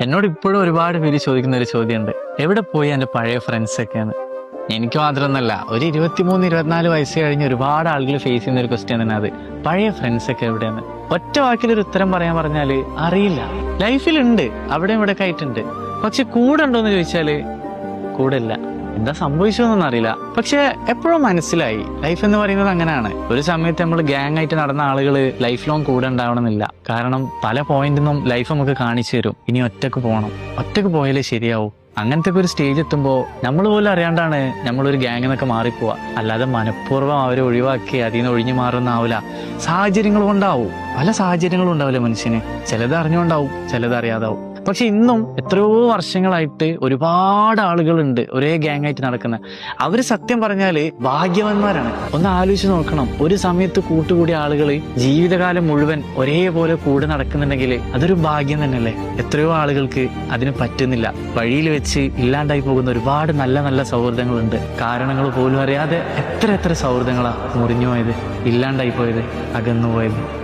എന്നോട് ഇപ്പോഴും ഒരുപാട് പേര് ചോദിക്കുന്ന ഒരു ചോദ്യമുണ്ട്. എവിടെ പോയി എന്റെ പഴയ ഫ്രണ്ട്സൊക്കെയാണ് എനിക്ക് മാത്രമൊന്നല്ല ഒരു ഇരുപത്തിമൂന്ന് ഇരുപത്തിനാല് വയസ്സ് കഴിഞ്ഞ് ഒരുപാട് ആളുകൾ ഫേസ് ചെയ്യുന്ന ഒരു ക്വസ്റ്റ്യൻ തന്നെ അത്. പഴയ ഫ്രണ്ട്സ് ഒക്കെ എവിടെയാണ് ഒറ്റ വാക്കിലൊരു ഉത്തരം പറയാൻ പറഞ്ഞാൽ അറിയില്ല. ലൈഫിലുണ്ട് അവിടെ ഇവിടെ ആയിട്ടുണ്ട്. പക്ഷെ കൂടെ ഉണ്ടോ എന്ന് ചോദിച്ചാൽ കൂടെ ഇല്ല എന്താ സംഭവിച്ചതെന്നൊന്നും അറിയില്ല. പക്ഷെ എപ്പോഴും മനസ്സിലായി. ലൈഫ് എന്ന് പറയുന്നത് അങ്ങനെയാണ്. ഒരു സമയത്ത് നമ്മൾ ഗ്യാങ് ആയിട്ട് നടന്ന ആളുകൾ ലൈഫ് ലോങ് കൂടെ ഉണ്ടാവണമെന്നില്ല. കാരണം പല പോയിന്റിൽ നിന്നും ലൈഫ് നമുക്ക് കാണിച്ചു തരും. ഇനി ഒറ്റയ്ക്ക് പോകണം ഒറ്റയ്ക്ക് പോയാലേ ശരിയാവും. അങ്ങനത്തെ ഒരു സ്റ്റേജ് എത്തുമ്പോൾ നമ്മൾ പോലും അറിയാണ്ടാണ് നമ്മളൊരു ഗ്യാങ് എന്നൊക്കെ മാറിപ്പോവുക അല്ലാതെ മനഃപൂർവം അവരെ ഒഴിവാക്കി അതിൽ നിന്ന് ഒഴിഞ്ഞു മാറുന്നാവില്ല സാഹചര്യങ്ങൾ കൊണ്ടാവും. പല സാഹചര്യങ്ങളും ഉണ്ടാവില്ല മനുഷ്യന്? ചിലത് അറിഞ്ഞുകൊണ്ടാവും ചിലത് അറിയാതാവും. പക്ഷെ ഇന്നും എത്രയോ വർഷങ്ങളായിട്ട് ഒരുപാട് ആളുകളുണ്ട് ഒരേ ഗ്യാങ് ആയിട്ട് നടക്കുന്ന. അവർ സത്യം പറഞ്ഞാൽ ഭാഗ്യവന്മാരാണ്. ഒന്ന് ആലോചിച്ച് നോക്കണം. ഒരു സമയത്ത് കൂട്ടുകൂടിയ ആളുകൾ ജീവിതകാലം മുഴുവൻ ഒരേപോലെ കൂടെ നടക്കുന്നുണ്ടെങ്കിൽ അതൊരു ഭാഗ്യം തന്നെയല്ലേ? എത്രയോ ആളുകൾക്ക് അതിന് പറ്റുന്നില്ല. വഴിയിൽ വെച്ച് ഇല്ലാണ്ടായി പോകുന്ന ഒരുപാട് നല്ല നല്ല സൗഹൃദങ്ങളുണ്ട്. കാരണങ്ങൾ പോലും അറിയാതെ എത്ര എത്ര സൗഹൃദങ്ങളാ മുറിഞ്ഞു പോയത് ഇല്ലാണ്ടായി പോയത് അകന്നു പോയത്